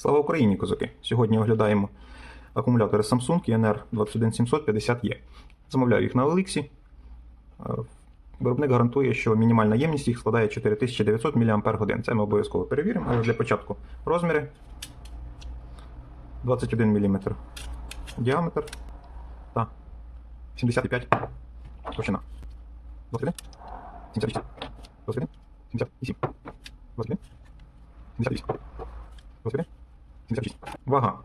Слава Україні, козаки! Сьогодні оглядаємо акумулятори Samsung ENR 21750E. Замовляю їх на Elixі. Е, Виробник гарантує, що мінімальна ємність їх складає 4900 мАч. Це ми обов'язково перевіримо, але для початку розміри 21 мм діаметр та 75 товщина. 21, 78, 21, 78, 21, 78, 21, 76. Вага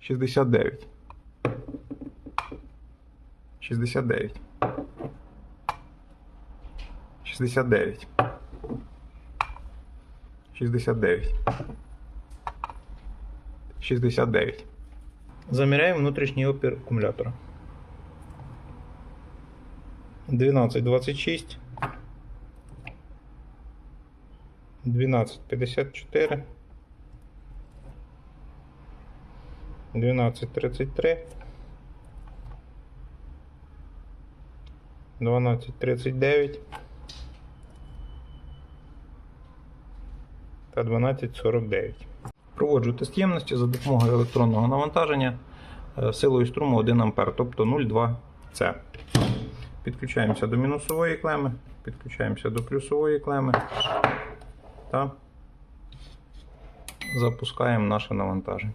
69. 69. 69. 69. 69. Заміряємо внутрішній опір акумулятора. 12,26. 12,54. 12.33, 12.39 та 12.49. Проводжу тест ємності за допомогою електронного навантаження е, силою струму 1 А, тобто 0,2 С. Підключаємося до мінусової клеми, підключаємося до плюсової клеми та запускаємо наше навантаження.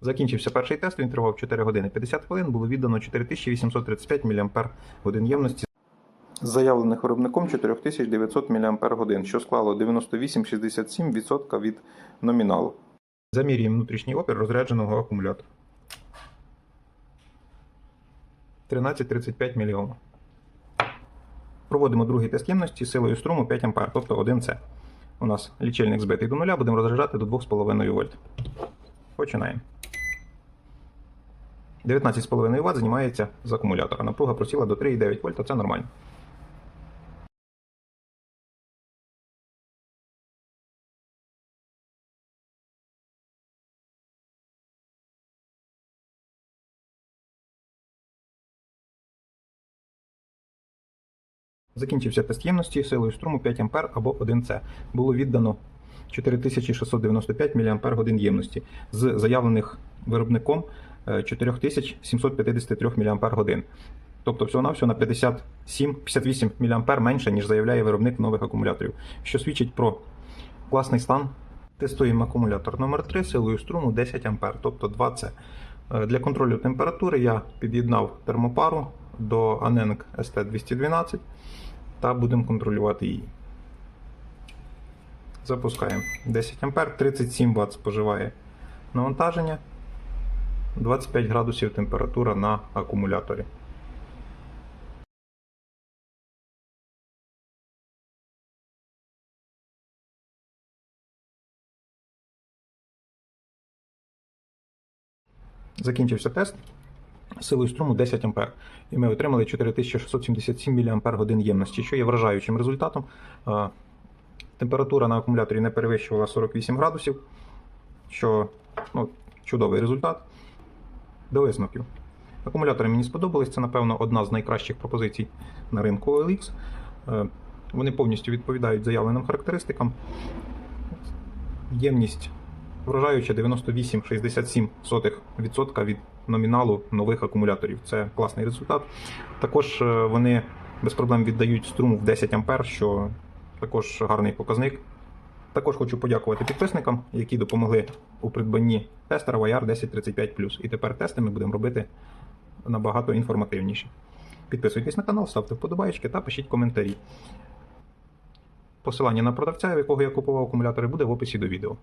Закінчився перший тест, він тривав 4 години 50 хвилин, було віддано 4835 мАч ємності. Заявлених виробником 4900 мАч, що склало 98,67% від номіналу. Замірюємо внутрішній опір розрядженого акумулятора. 1335 мільйон. Проводимо другий тест ємності силою струму 5 А, тобто 1 С. У нас лічильник збитий до нуля, будемо розряджати до 2,5 вольт. Починаємо. 19,5 Вт знімається з акумулятора. Напруга просіла до 3,9 вольта, це нормально. Закінчився тест ємності силою струму 5 А або 1 С. Було віддано 4695 мАч ємності з заявлених виробником 4753 мАч. Тобто всього-навсього на 57-58 мА менше, ніж заявляє виробник нових акумуляторів, що свідчить про класний стан. Тестуємо акумулятор номер 3 силою струму 10 А, тобто 2 С. Е, Для контролю температури я під'єднав термопару до Aneng ST212 та будемо контролювати її. Запускаємо 10 А, 37 Вт споживає навантаження, 25 градусів температура на акумуляторі. Закінчився тест силою струму 10 А. І ми отримали 4677 мАч ємності, що є вражаючим результатом. Температура на акумуляторі не перевищувала 48 градусів, що ну, чудовий результат. До висновків. Акумулятори мені сподобались. Це, напевно, одна з найкращих пропозицій на ринку OLX. Е, Вони повністю відповідають заявленим характеристикам. Ємність вражаюча 98,67% від номіналу нових акумуляторів. Це класний результат. Також е, вони без проблем віддають струму в 10 А, що також гарний показник. Також хочу подякувати підписникам, які допомогли у придбанні тестера YR 1035 І тепер тести ми будемо робити набагато інформативніші. Підписуйтесь на канал, ставте вподобайки та пишіть коментарі. Посилання на продавця, в якого я купував акумулятори, буде в описі до відео.